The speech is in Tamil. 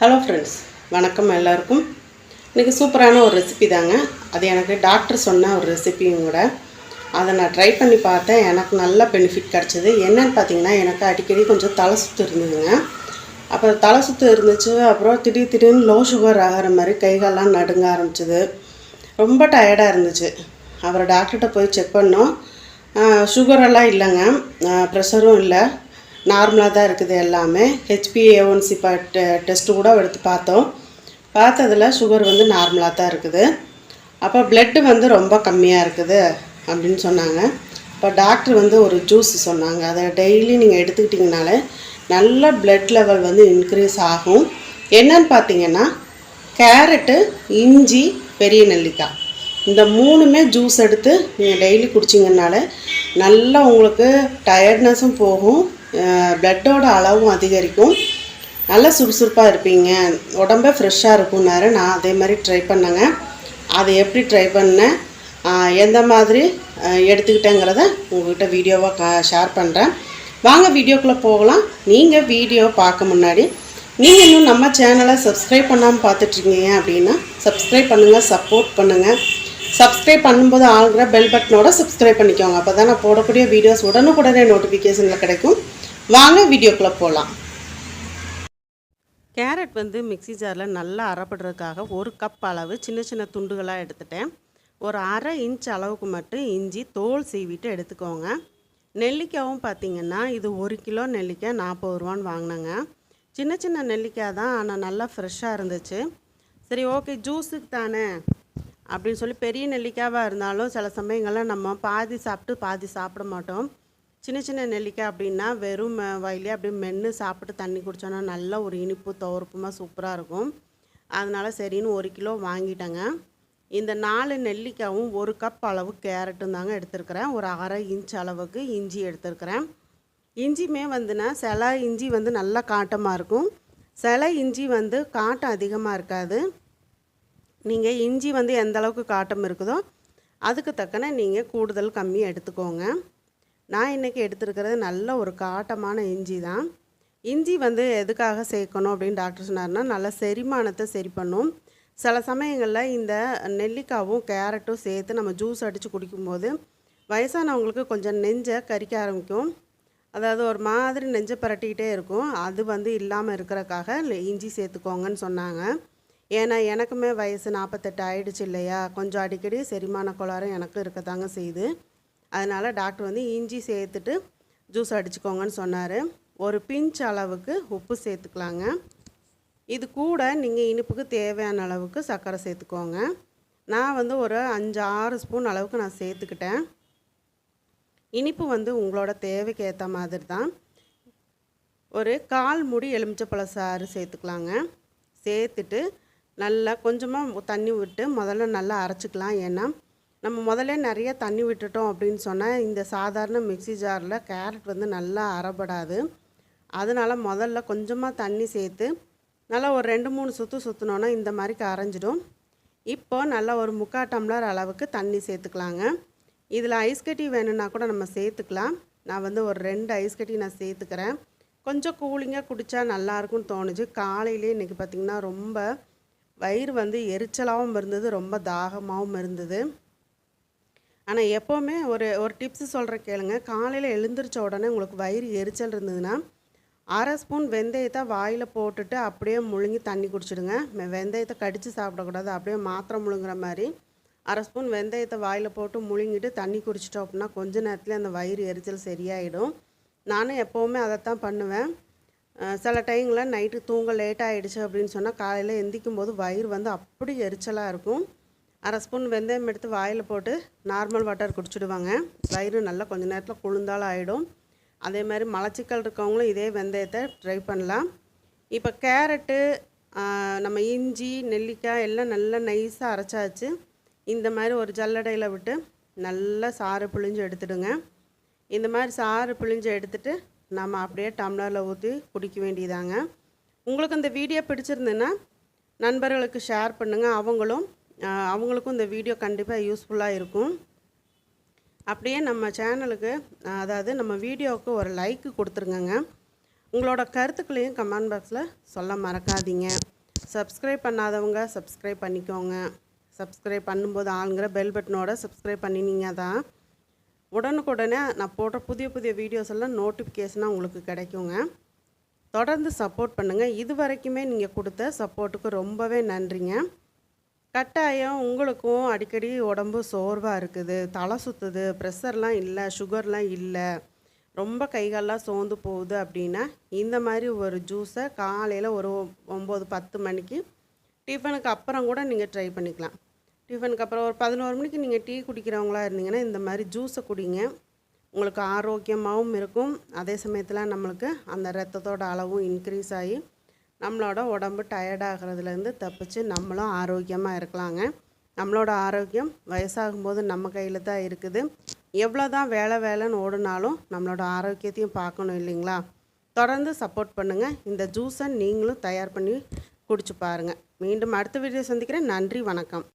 ஹலோ ஃப்ரெண்ட்ஸ் வணக்கம் எல்லாருக்கும். இன்றைக்கி சூப்பரான ஒரு ரெசிபி தாங்க. அது எனக்கு டாக்டர் சொன்ன ஒரு ரெசிபியும் கூட. அதை நான் ட்ரை பண்ணி பார்த்தேன். எனக்கு நல்ல பெனிஃபிட் கிடச்சிது. என்னன்னு பார்த்தீங்கன்னா எனக்கு அடிக்கடி கொஞ்சம் தலை சுற்று இருந்ததுங்க. அப்புறம் தலை சுற்று இருந்துச்சு. அப்புறம் திடீர் திடீர்னு லோ சுகர் ஆகிற மாதிரி கைகாலெலாம் நடுங்க ஆரம்பிச்சிது. ரொம்ப டயர்டாக இருந்துச்சு. அப்புறம் டாக்டர்கிட்ட போய் செக் பண்ணோம். சுகரெல்லாம் இல்லைங்க. ப்ரெஷரும் இல்லை. நார்மலாக தான் இருக்குது எல்லாமே. ஹெச்பிஏஒன்சி பா டெஸ்ட்டு கூட எடுத்து பார்த்தோம். பார்த்ததில் சுகர் வந்து நார்மலாக தான் இருக்குது. அப்போ பிளட்டு வந்து ரொம்ப கம்மியாக இருக்குது அப்படின்னு சொன்னாங்க. இப்போ டாக்டர் வந்து ஒரு ஜூஸ் சொன்னாங்க. அதை டெய்லி நீங்கள் எடுத்துக்கிட்டிங்கனாலே நல்ல பிளட் லெவல் வந்து இன்க்ரீஸ் ஆகும். என்னன்னு பார்த்தீங்கன்னா கேரட்டு இஞ்சி பெரிய நெல்லிக்காய். இந்த மூணுமே ஜூஸ் எடுத்து நீங்கள் டெய்லி குடிச்சிங்கனால நல்லா உங்களுக்கு டயர்ட்னஸும் போகும். பிளட்டோட அளவும் அதிகரிக்கும். நல்லா சுறுசுறுப்பாக இருப்பீங்க. உடம்பே ஃப்ரெஷ்ஷாக இருக்கும்னாரு நான் அதே மாதிரி ட்ரை பண்ணேங்க. அதை எப்படி ட்ரை பண்ணேன்? எந்த மாதிரி எடுத்துக்கிட்டேங்கிறத உங்கள்கிட்ட வீடியோவாக கா ஷேர் பண்ணுறேன் வாங்க வீடியோக்குள்ளே போகலாம். நீங்கள் வீடியோ பார்க்க முன்னாடி நீங்கள் இன்னும் நம்ம சேனலை சப்ஸ்கிரைப் பண்ணாமல் பார்த்துட்ருக்கீங்க அப்படின்னா சப்ஸ்கிரைப் பண்ணுங்கள் சப்போர்ட் பண்ணுங்கள் சப்ஸ்கிரைப் பண்ணும்போது ஆளுங்கிற பெல் பட்டனோட சப்ஸ்கிரைப் பண்ணிக்கோங்க. அப்போ தான் நான் போடக்கூடிய வீடியோஸ் உடனுக்குடனே நோட்டிஃபிகேஷனில் கிடைக்கும். வாங்க வீடியோக்குள்ளே போகலாம் கேரட் வந்து மிக்ஸி ஜாரில் நல்லா அரைப்படுறதுக்காக ஒரு கப் அளவு சின்ன சின்ன துண்டுகளாக எடுத்துட்டேன். ஒரு அரை இன்ச் அளவுக்கு மட்டும் இஞ்சி தோல் சீவிட்டு எடுத்துக்கோங்க. நெல்லிக்காயும் பார்த்திங்கன்னா இது ஒரு கிலோ நெல்லிக்காய் நாற்பது ரூபான்னு வாங்கினேங்க. சின்ன சின்ன நெல்லிக்காய் தான் ஆனால் நல்லா ஃப்ரெஷ்ஷாக இருந்துச்சு. சரி ஓகே ஜூஸுக்கு தானே? அப்படின்னு சொல்லி பெரிய நெல்லிக்காவாக இருந்தாலும் சில சமயங்களில் நம்ம பாதி சாப்பிட்டு பாதி சாப்பிட மாட்டோம். சின்ன சின்ன நெல்லிக்காய் அப்படின்னா வெறும் வயலே அப்படியே மென்று சாப்பிட்டு தண்ணி குடித்தோன்னா நல்ல ஒரு இனிப்பு துவர்ப்புமாக சூப்பராக இருக்கும். அதனால் சரின்னு ஒரு கிலோ வாங்கிட்டேங்க. இந்த நாலு நெல்லிக்காயும் ஒரு கப் அளவு கேரட்டும் தாங்க எடுத்துருக்கிறேன். ஒரு அரை இன்ச் அளவுக்கு இஞ்சி எடுத்துருக்கிறேன். இஞ்சியுமே வந்துன்னா சில இஞ்சி வந்து நல்லா காட்டமாக இருக்கும். சில இஞ்சி வந்து காட்டம் அதிகமாக இருக்காது. நீங்கள் இஞ்சி வந்து எந்த அளவுக்கு காட்டம் இருக்குதோ அதுக்கு தக்கன நீங்கள் கூடுதல் கம்மி எடுத்துக்கோங்க. நான் இன்றைக்கி எடுத்துருக்கிறது நல்ல ஒரு காட்டமான இஞ்சி தான். இஞ்சி வந்து எதுக்காக சேர்க்கணும் அப்படின்னு டாக்டர் சொன்னார்னா நல்ல செரிமானத்தை சரி பண்ணும். சில சமயங்களில் இந்த நெல்லிக்காவும் கேரட்டும் சேர்த்து நம்ம ஜூஸ் அடித்து குடிக்கும்போது வயசானவங்களுக்கு கொஞ்சம் நெஞ்சை கறிக்க ஆரம்பிக்கும். அதாவது ஒரு மாதிரி நெஞ்சை பரட்டிக்கிட்டே இருக்கும். அது வந்து இல்லாமல் இருக்கிறக்காக இஞ்சி சேர்த்துக்கோங்கன்னு சொன்னாங்க. ஏன்னா எனக்குமே வயசு நாற்பத்தெட்டு ஆயிடுச்சு இல்லையா? கொஞ்சம் அடிக்கடி செரிமான கோளாறும் எனக்கு இருக்கத்தாங்க செய்யுது. அதனால் டாக்டர் வந்து இஞ்சி சேர்த்துட்டு ஜூஸ் அடிச்சுக்கோங்கன்னு சொன்னார். ஒரு பிஞ்ச் அளவுக்கு உப்பு சேர்த்துக்கலாங்க. இது கூட நீங்கள் இனிப்புக்கு தேவையான அளவுக்கு சர்க்கரை சேர்த்துக்கோங்க. நான் வந்து ஒரு அஞ்சு ஆறு ஸ்பூன் அளவுக்கு நான் சேர்த்துக்கிட்டேன். இனிப்பு வந்து உங்களோட தேவைக்கு ஏற்ற மாதிரி தான். ஒரு கால் முடி எலுமிச்சப்பழ சாறு சேர்த்துக்கலாங்க. சேர்த்துட்டு நல்லா கொஞ்சமாக தண்ணி விட்டு முதல்ல நல்லா அரைச்சிக்கலாம். ஏன்னா நம்ம முதல்ல நிறைய தண்ணி விட்டுட்டோம் அப்படின்னு சொன்னால் இந்த சாதாரண மிக்ஸி ஜாரில் கேரட் வந்து நல்லா அரைப்படாது அதனால் முதல்ல கொஞ்சமாக தண்ணி சேர்த்து நல்லா ஒரு ரெண்டு மூணு சுற்று சுற்றினோன்னா இந்த மாதிரி கரைஞ்சிடும். இப்போ நல்லா ஒரு முக்கால் டம்ளர் அளவுக்கு தண்ணி சேர்த்துக்கலாங்க. இதில் ஐஸ் கட்டி வேணும்னா கூட நம்ம சேர்த்துக்கலாம். நான் வந்து ஒரு ரெண்டு ஐஸ் கட்டி நான் சேர்த்துக்கிறேன். கொஞ்சம் கூலிங்காக குடித்தா நல்லாயிருக்கும்னு தோணுச்சு. காலையிலே இன்றைக்கி பார்த்திங்கன்னா ரொம்ப வயிறு வந்து எரிச்சலாகவும் இருந்தது ரொம்ப தாகமாகவும் இருந்தது. ஆனால் எப்போவுமே ஒரு ஒரு டிப்ஸ் சொல்கிற கேளுங்க. காலையில் எழுந்திரிச்ச உடனே உங்களுக்கு வயிறு எரிச்சல் இருந்ததுன்னா அரை ஸ்பூன் வெந்தயத்தை வாயில் போட்டுட்டு அப்படியே முழுங்கி தண்ணி குடிச்சிடுங்க. வெந்தயத்தை கடித்து சாப்பிடக்கூடாது. அப்படியே மாத்திரை முழுங்குற மாதிரி அரை ஸ்பூன் வெந்தயத்தை வாயில் போட்டு முழுங்கிட்டு தண்ணி குடிச்சிட்டோம் அப்படின்னா கொஞ்ச நேரத்தில் அந்த வயிறு எரிச்சல் சரியாயிடும். நானும் எப்போவுமே அதைத்தான் பண்ணுவேன். சில டைமில் நைட்டு தூங்க லேட் ஆகிடுச்சு அப்படின்னு சொன்னால் காலையில் எந்திக்கும் போது வயிறு வந்து அப்படி எரிச்சலாக இருக்கும். அரை ஸ்பூன் வெந்தயம் எடுத்து வாயில் போட்டு நார்மல் வாட்டர் குடிச்சிடுவாங்க. வயிறு நல்லா கொஞ்சம் நேரத்தில் குளிர்ந்தாலும் ஆகிடும் அதே மாதிரி மலச்சிக்கல் இருக்கவங்களும் இதே வெந்தயத்தை ட்ரை பண்ணலாம். இப்போ கேரட்டு நம்ம இஞ்சி நெல்லிக்காய் எல்லாம் நல்லா நைஸாக அரைச்சாச்சு. இந்த மாதிரி ஒரு ஜல்லடையில் விட்டு நல்லா சாறு பிழிஞ்சு எடுத்துடுங்க. இந்த மாதிரி சாறு பிழிஞ்சு எடுத்துகிட்டு நம்ம அப்படியே டம்ளரில் ஊற்றி குடிக்க வேண்டியதாங்க. உங்களுக்கு இந்த வீடியோ பிடிச்சிருந்துன்னா நண்பர்களுக்கு ஷேர் பண்ணுங்கள் அவங்களும் அவங்களுக்கும் இந்த வீடியோ கண்டிப்பாக யூஸ்ஃபுல்லாக இருக்கும். அப்படியே நம்ம சேனலுக்கு அதாவது நம்ம வீடியோவுக்கு ஒரு லைக்கு கொடுத்துருங்கங்க. உங்களோட கருத்துக்களையும் கமெண்ட் பாக்ஸில் சொல்ல மறக்காதீங்க. சப்ஸ்கிரைப் பண்ணாதவங்க சப்ஸ்கிரைப் பண்ணிக்கோங்க. சப்ஸ்கிரைப் பண்ணும்போது ஆளுங்கிற பெல் பட்டனோட சப்ஸ்கிரைப் பண்ணினீங்க தான். உடனுக்குடனே நான் போடுற புதிய புதிய வீடியோஸ் எல்லாம் நோட்டிஃபிகேஷனாக உங்களுக்கு கிடைக்குங்க. தொடர்ந்து சப்போர்ட் பண்ணுங்கள் இது வரைக்குமே நீங்கள் கொடுத்த சப்போர்ட்டுக்கு ரொம்பவே நன்றிங்க. கட்டாயம் உங்களுக்கும் அடிக்கடி உடம்பு சோர்வாக இருக்குது. தலை சுற்றுது ப்ரெஷர்லாம் இல்லை சுகர்லாம் இல்லை. ரொம்ப கைகாலெலாம் சோர்ந்து போகுது அப்படின்னா இந்த மாதிரி ஒரு ஜூஸை காலையில் ஒரு ஒம்பது பத்து மணிக்கு டிஃபனுக்கு அப்புறம் கூட நீங்கள் ட்ரை பண்ணிக்கலாம். டிஃபனுக்கு அப்புறம் ஒரு பதினோரு மணிக்கு நீங்கள் டீ குடிக்கிறவங்களா இருந்தீங்கன்னா இந்த மாதிரி ஜூஸை குடிங்க. உங்களுக்கு ஆரோக்கியமாகவும் இருக்கும். அதே சமயத்தில் நம்மளுக்கு அந்த ரத்தத்தோட அளவும் இன்க்ரீஸ் ஆகி நம்மளோட உடம்பு டயர்டாகிறதுலேருந்து தப்பிச்சு நம்மளும் ஆரோக்கியமாக இருக்கலாங்க. நம்மளோட ஆரோக்கியம் வயசாகும்போது நம்ம கையில் தான் இருக்குது. எவ்வளோ தான் வேலை வேலைன்னு ஓடினாலும் நம்மளோட ஆரோக்கியத்தையும் பார்க்கணும் இல்லைங்களா? தொடர்ந்து சப்போர்ட் பண்ணுங்கள் இந்த ஜூஸை நீங்களும் தயார் பண்ணி குடிச்சு பாருங்கள் மீண்டும் அடுத்த வீடியோ சந்திக்கிறேன். நன்றி வணக்கம்.